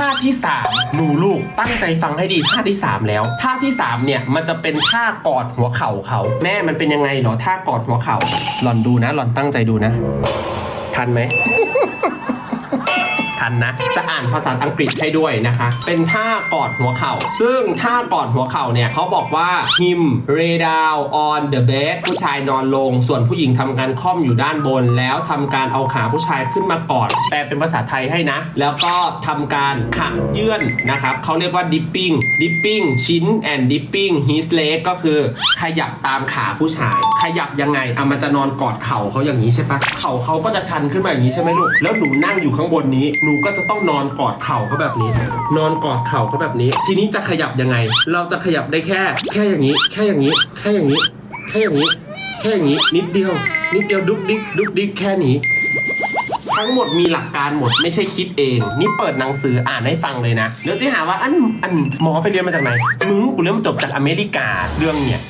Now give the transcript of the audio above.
ท่าที่สามหนูลูกตั้งใจฟังให้ดีท่าที่สามแล้วท่าที่สามเนี่ยมันจะเป็นท่ากอดหัวเข่าเขา แม่มันเป็นยังไงเหรอท่ากอดหัวเข่าหล่อนดูนะหล่อนตั้งใจดูนะ ทันไหม นนะ จะอ่านภาษาอังกฤษให้ด้วยนะคะ เป็นท่ากอดหัวเข่า ซึ่งท่ากอดหัวเข่าเนี่ยเขาบอกว่า him lay down on the bed ผู้ชายนอนลง ส่วนผู้หญิงทำการค่อมอยู่ด้านบน แล้วทำการเอาขาผู้ชายขึ้นมากอดแปลเป็นภาษาไทยให้นะ แล้วก็ทำการขเยื่อนนะครับเขาเรียกว่า dipping dipping ชิ้น and dipping his leg ก็คือขยับตามขาผู้ชาย ขยับยังไงอะมันจะนอนกอดเข่าเขาอย่างนี้ใช่ปะเข่าเขาก็จะชันขึ้นมาอย่างนี้ใช่ไหมลูกแล้วหนูนั่งอยู่ข้างบนนี้หนูก็จะต้องนอนกอดเข่าเขาแบบนี้ นอนกอดเข่าเขาแบบนี้ ทีนี้จะขยับยังไง เราจะขยับได้แค่ แค่อย่างนี้ แค่อย่างนี้ แค่อย่างนี้ แค่อย่างนี้ แค่อย่างนี้ นิดเดียว นิดเดียวดุกดิกดุกดิกแค่นี้ทั้งหมดมีหลักการหมดไม่ใช่คิดเอง นี่เปิดหนังสืออ่านให้ฟังเลยนะเดี๋ยวจะหาว่าอันอันหมอไปเรียนมาจากไหนมึงกูเรียนมาจบจากอเมริกาเรื่องเนี่ย